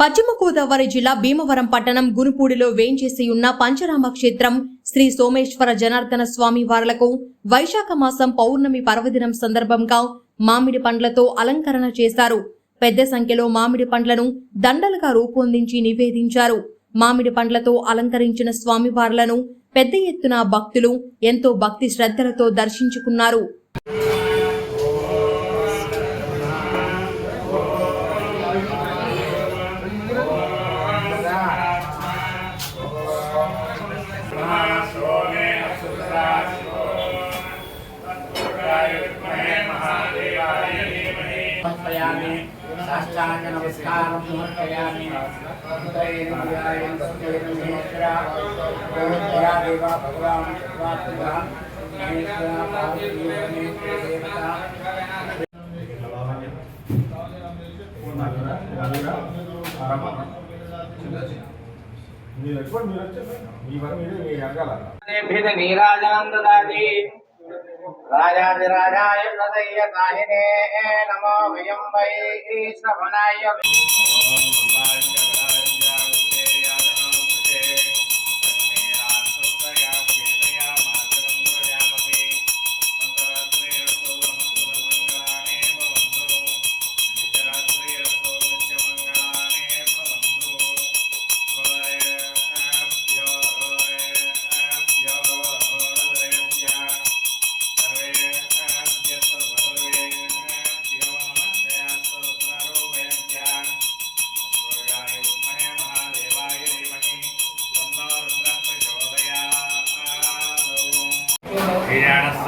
పశ్చిమ గోదావరి జిల్లా భీమవరం పట్టణం గునుపూడిలో వేంచేసి ఉన్న పంచరామ క్షేత్రం శ్రీ సోమేశ్వర జనార్దన స్వామి వారలకు వైశాఖ మాసం పౌర్ణమి పర్వదినం సందర్భంగా మామిడి పండ్లతో అలంకరణ చేశారు. పెద్ద సంఖ్యలో మామిడి పండ్లను దండలుగా రూపొందించి నివేదించారు. మామిడి పండ్లతో అలంకరించిన స్వామివార్లను పెద్ద ఎత్తున భక్తులు ఎంతో భక్తి శ్రద్ధలతో దర్శించుకున్నారు. సాష్టాంగ నమస్కారం సమర్పయామి ఉదయేంద్రియాయం సత్యేంద్రియేశ్వర గోవిందయా దేవ భగవాన్ మీరు వచ్చి మీరు వచ్చి మీ పని మీరు మీ వెనకాల భేద నీరాజనం దదాతి రాజాదిరాజాయ ప్రదయ్య కాహినే నమో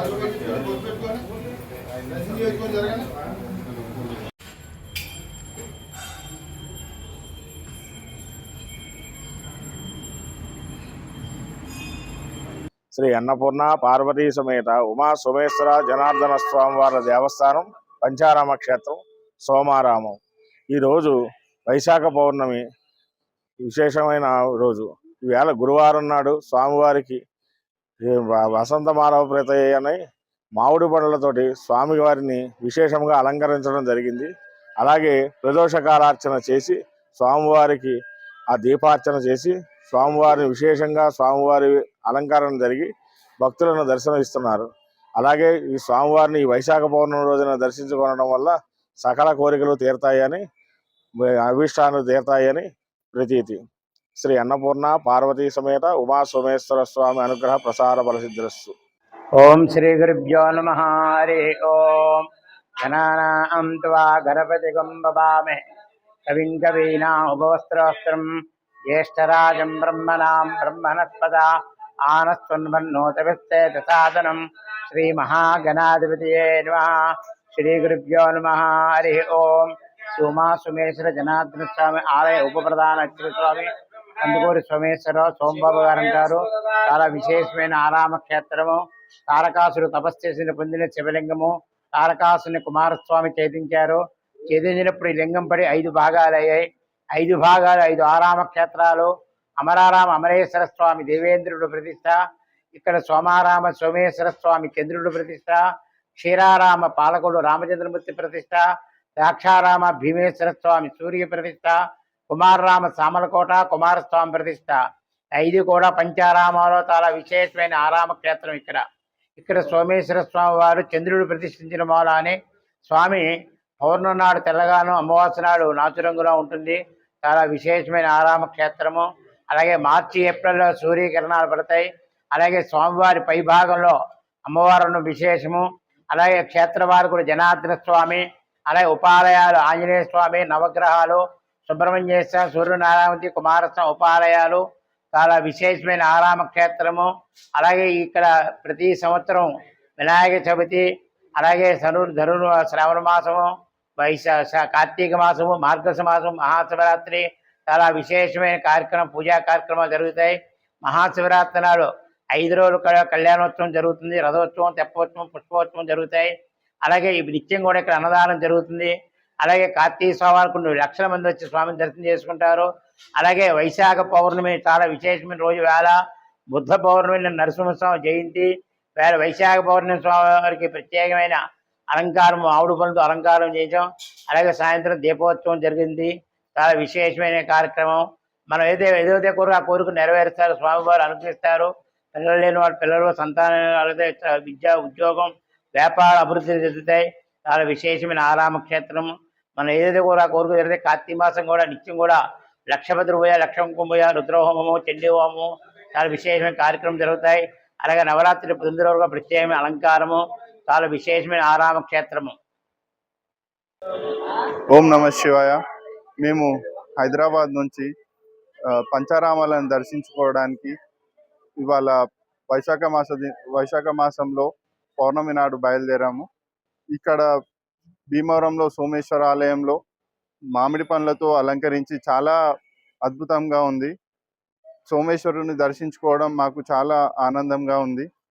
శ్రీ అన్నపూర్ణ పార్వతీ సమేత ఉమా సోమేశ్వర జనార్దన స్వామివారి దేవస్థానం పంచారామ క్షేత్రం సోమారామం. ఈరోజు వైశాఖ పౌర్ణమి విశేషమైన రోజు. ఈవేళ గురువారం నాడు స్వామివారికి వసంత మానవ ప్రేతయ్యని మామిడి పండ్లతోటి స్వామివారిని విశేషంగా అలంకరించడం జరిగింది. అలాగే ప్రదోషకాలార్చన చేసి స్వామివారికి ఆ దీపార్చన చేసి స్వామివారిని విశేషంగా స్వామివారి అలంకరణ జరిగి భక్తులను దర్శనం ఇస్తున్నారు అలాగే ఈ స్వామివారిని వైశాఖ పౌర్ణమి రోజున దర్శించుకోవడం వల్ల సకల కోరికలు తీరుతాయని అభిష్టాలు తీరుతాయని ప్రతీతి. శ్రీ అన్నపూర్ణ పార్వతీ సమేత ఉమా సోమేశ్వర స్వామి అనుగ్రహ ప్రసార ఫలసిద్ధిరస్సు ఓం శ్రీ గురుభ్యో నమ. హరి ఓం. జనానాం త్వా గణపతి బభామే కవిం కవీనా ఉపవస్త్రవస్త్రం జ్యేష్ఠరాజం బ్రహ్మణాం బ్రహ్మణస్పద. ఆనస్వన్మన్నోతవిస్తేత సాధనం. శ్రీ మహాగణాధిపతియే నమ. శ్రీ గురుభ్యో నమ. హరి ఓం. సుమా సుమేశ్వర జనార్దన స్వామి ఆలయ ఉపప్రధాన స్వామి. అందుకూరి సోమేశ్వరరావు సోమబాబు గారు అంటారు. చాలా విశేషమైన ఆరామ క్షేత్రము. తారకాసుడు తపస్సు పొందిన శివలింగము. తారకాసుని కుమారస్వామి ఛేదించారు. ఛేదించినప్పుడు ఈ లింగం పడి ఐదు భాగాలయ్యాయి ఐదు భాగాలు ఐదు ఆరామ క్షేత్రాలు. అమరారామ అమరేశ్వర స్వామి దేవేంద్రుడు ప్రతిష్ట. ఇక్కడ సోమారామ సోమేశ్వర స్వామి చంద్రుడు ప్రతిష్ట. క్షీరారామ పాలకుడు రామచంద్రమూర్తి ప్రతిష్ట. ద్రాక్షారామ భీమేశ్వర స్వామి సూర్య ప్రతిష్ట. కుమారరామ సామలకోట కుమారస్వామి ప్రతిష్ట. ఐదు కూడా పంచారామాలో చాలా విశేషమైన ఆరామ క్షేత్రం ఇక్కడ. ఇక్కడ సోమేశ్వర స్వామి వారు చంద్రుడు ప్రతిష్ఠించిన మూలానే స్వామి పౌర్ణమి నాడు తెల్లగాను అమావాస్య నాడు నాచు రంగులో ఉంటుంది. చాలా విశేషమైన ఆరామ క్షేత్రము. అలాగే మార్చి ఏప్రిల్లో సూర్యకిరణాలు పడతాయి. అలాగే స్వామివారి పై భాగంలో అమ్మవారు విశేషము. అలాగే క్షేత్రవారకుడు జనార్దన స్వామి. అలాగే ఉపాలయాలు ఆంజనేయ స్వామి నవగ్రహాలు సుబ్రహ్మణ్యేశ్వర సూర్యనారాయణమూర్తి కుమారస్వామి ఉపాలయాలు చాలా విశేషమైన ఆరామ క్షేత్రము. అలాగే ఇక్కడ ప్రతి సంవత్సరం వినాయక చవితి అలాగే సను ధనుర్ శ్రావణ మాసము వైశా కార్తీక మాసము మార్గశ మాసం మహాశివరాత్రి చాలా విశేషమైన కార్యక్రమం పూజా కార్యక్రమాలు జరుగుతాయి. మహాశివరాత్రి నాడు ఐదు రోజులు కళ్యాణోత్సవం జరుగుతుంది రథోత్సవం తెప్పోత్సవం పుష్పోత్సవం జరుగుతాయి. అలాగే ఈ నిత్యం కూడా ఇక్కడ అన్నదానం జరుగుతుంది. అలాగే కార్తీక స్వామివారికి లక్షల మంది వచ్చి స్వామిని దర్శనం చేసుకుంటారు. అలాగే వైశాఖ పౌర్ణమి చాలా విశేషమైన రోజు. వేళ బుద్ధ పౌర్ణమి నరసింహస్వామి జయంతి. వేళ వైశాఖ పౌర్ణమి స్వామివారికి ప్రత్యేకమైన అలంకారం ఆవుడు పనులతో అలంకారం చేసాం అలాగే సాయంత్రం దీపోత్సవం జరిగింది. చాలా విశేషమైన కార్యక్రమం. మనం ఏదైతే ఏదైతే కోరిక ఆ కోరిక నెరవేరుస్తారు. స్వామివారు అనుగ్రహిస్తారు. పిల్లలు లేని వాళ్ళ పిల్లలు సంతానం అలాగే విద్య ఉద్యోగం వ్యాపార అభివృద్ధి చెందుతాయి. చాలా విశేషమైన ఆరామ క్షేత్రం మనం ఏదైతే కూడా కోరిక జరిగితే కార్తీక మాసం కూడా నిత్యం కూడా లక్షపతి పోయా లక్షం కుంభయ రుద్రహోమము చండీ హోమము చాలా విశేషమైన కార్యక్రమం జరుగుతాయి. అలాగే నవరాత్రి తొమ్మిది రోజులుగా ప్రత్యేకమైన అలంకారము చాలా విశేషమైన ఆరామ క్షేత్రము. ఓం నమ శివాయ. మేము హైదరాబాద్ నుంచి పంచారామాలను దర్శించుకోవడానికి ఇవాళ వైశాఖ మాస వైశాఖ మాసంలో పౌర్ణమి నాడు బయలుదేరాము. ఇక్కడ భీమవరంలో సోమేశ్వర ఆలయంలో మామిడి పండ్లతో అలంకరించి చాలా అద్భుతంగా ఉంది. సోమేశ్వరుని దర్శించుకోవడం మాకు చాలా ఆనందంగా ఉంది.